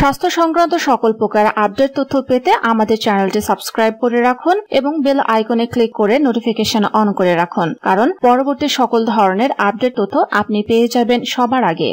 স্বাস্থ্য সংক্রান্ত সকল প্রকার আপডেট তথ্য পেতে আমাদের চ্যানেলটি সাবস্ক্রাইব করে রাখুন এবং বেল আইকনে ক্লিক করে নোটিফিকেশন অন করে রাখুন। কারণ পরবর্তী সকল ধরনের আপডেট তথ্য আপনি পেয়ে যাবেন সবার আগে।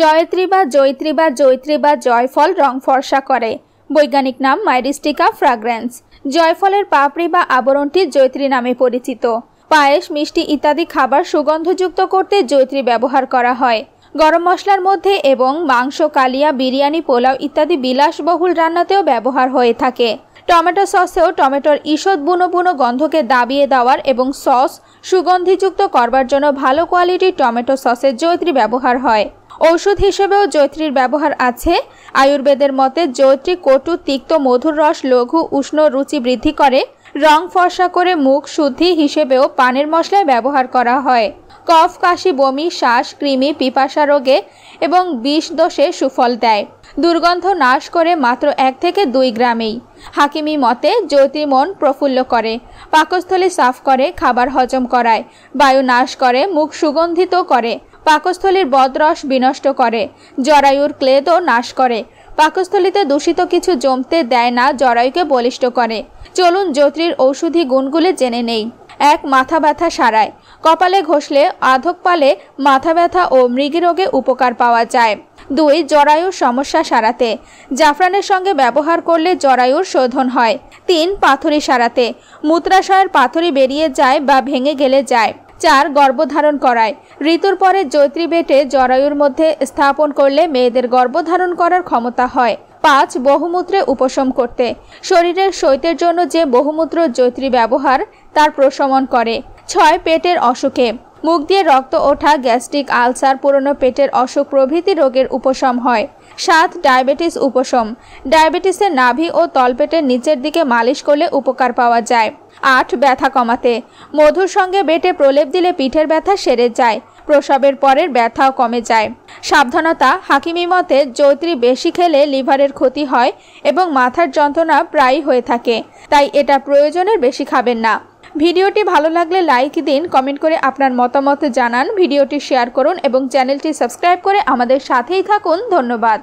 জয়ত্রী বা জৈত্রী বা জৈত্রী বা জয়ফল রং ফর্সা করে। বৈজ্ঞানিক নাম মাইরিস্টিকা ফ্রাগ্রেন্স জয়ফলের পাপড়ি বা আবরণটি জৈত্রী নামে পরিচিত। পায়েস, মিষ্টি ইত্যাদি খাবার সুগন্ধযুক্ত করতে জৈত্রী ব্যবহার করা হয়। গরম মশলার মধ্যে এবং মাংস, কালিয়া, বিরিয়ানি, পোলাও ইত্যাদি বিলাসবহুল রান্নাতেও ব্যবহার হয়ে থাকে। টমেটো সসেও টমেটোর ঈষৎ বুনো বুনো গন্ধকে দাবিয়ে দেওয়ার এবং সস সুগন্ধিযুক্ত করবার জন্য ভালো কোয়ালিটির টমেটো সসের জৈত্রী ব্যবহার হয়। ঔষধ হিসেবেও জৈত্রীর ব্যবহার আছে। আয়ুর্বেদের মতে জৈত্রী কটু, তিক্ত মধুর রস, লঘু, উষ্ণ, রুচি বৃদ্ধি করে। রং ফর্সা করে মুখ শুদ্ধি হিসেবেও পানের মশলায় ব্যবহার করা হয়। কফ, কাশি, বমি, শ্বাস, কৃমি, পিপাসা রোগে এবং বিষ দোষে সুফল দেয়। দুর্গন্ধ নাশ করে মাত্র এক থেকে দুই গ্রামেই। হাকিমি মতে জ্যোতির্মন প্রফুল্ল করে, পাকস্থলী সাফ করে, খাবার হজম করায়, বায়ু নাশ করে, মুখ সুগন্ধিত করে, পাকস্থলীর বদরস বিনষ্ট করে, জরায়ুর ক্লেদও নাশ করে পাকস্থলীতে দূষিত কিছু জমতে দেয় না, জরায়ুকে বলিষ্ঠ করে। চলুন জ্যোতির ঔষধি গুণগুলি জেনে নেই। এক, মাথা ব্যথা সারায়। কপালে ঘষলে আধক পালে মাথা ব্যথা ও মৃগীরোগে উপকার পাওয়া যায়। দুই, জরায়ুর সমস্যা সারাতে। জাফরানের সঙ্গে ব্যবহার করলে জরায়ুর শোধন হয়। তিন, পাথরি সারাতে। মূত্রাশয়ের পাথরি বেরিয়ে যায় বা ভেঙে গেলে যায়। চার গর্ভধারণ করায়। ঋতুর পরে জৈত্রী বেটে জরায়ুর মধ্যে স্থাপন করলে মেয়েদের গর্ভধারণ করার ক্ষমতা হয়। পাঁচ, বহুমূত্রে উপশম করতে। শরীরের শৈতের জন্য যে বহুমূত্র জৈত্রী ব্যবহার, তার প্রশমন করে। ছয়, পেটের অসুখে। মুখ দিয়ে রক্ত ওঠা, গ্যাস্ট্রিক আলসার, পুরনো পেটের অসুখ প্রভৃতি রোগের উপশম হয়। সাত, ডায়াবেটিস উপশম। ডায়াবেটিসের নাভি ও তলপেটের নিচের দিকে মালিশ করলে উপকার পাওয়া যায়। আট, ব্যথা কমাতে। মধুর সঙ্গে বেটে প্রলেপ দিলে পিঠের ব্যথা সেরে যায়। প্রসবের পরের ব্যথাও কমে যায়। সাবধানতা। হাকিমি মতে, জৈত্রী বেশি খেলে লিভারের ক্ষতি হয় এবং মাথার যন্ত্রণা প্রায়ই হয়ে থাকে। তাই এটা প্রয়োজনের বেশি খাবেন না। ভিডিওটি ভালো লাগলে লাইক দিন কমেন্ট করে আপনার মতামত জানান, ভিডিওটি শেয়ার করুন এবং চ্যানেলটি সাবস্ক্রাইব করে আমাদের সাথেই থাকুন, ধন্যবাদ।